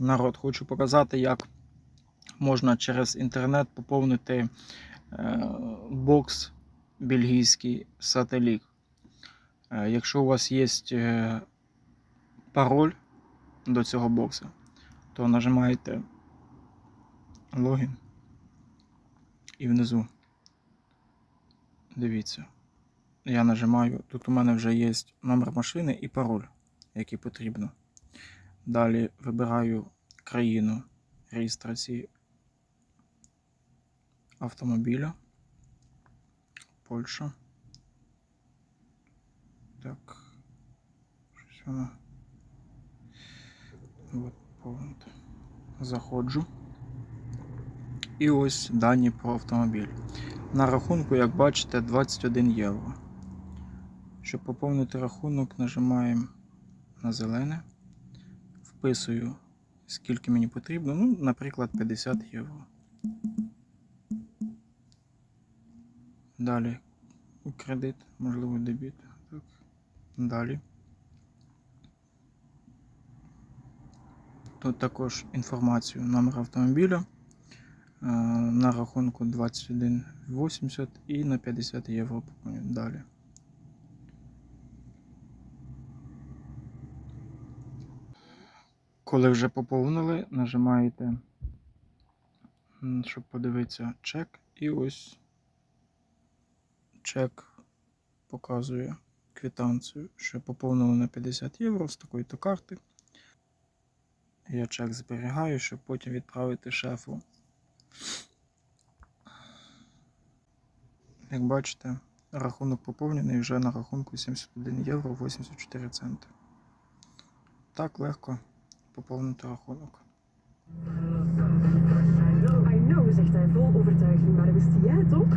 Народ, хочу показати, як можна через інтернет поповнити е, бокс бельгійський сателіт. Е, Якщо у вас є е, пароль до цього бокса, то нажимаєте логін і внизу. Дивіться. Я нажимаю. Тут у мене вже є номер машини і пароль, який потрібно. Далі вибираю країну реєстрації автомобіля. Польща. Так. Щось воно. От, повнити. Заходжу. І ось дані про автомобіль. На рахунку, як бачите, 21 євро. Щоб поповнити рахунок, нажимаємо на зелене. Вписую, скільки мені потрібно. Ну, наприклад, 50 євро. Далі кредит, можливо, дебіт. Так. Далі. Тут також інформацію номер автомобіля. Е, На рахунку 21,80 і на 50 євро. Далі. Коли вже поповнили, нажимаєте, щоб подивитися чек, і ось чек показує квитанцію, що поповнили на 50 євро з такої-то карти. Я чек зберігаю, щоб потім відправити шефу. Як бачите, рахунок поповнений вже на рахунку 71 євро 84 центи. Так легко поповнити ook. I know, zegt hij vol overtuiging, maar wist jij het ook?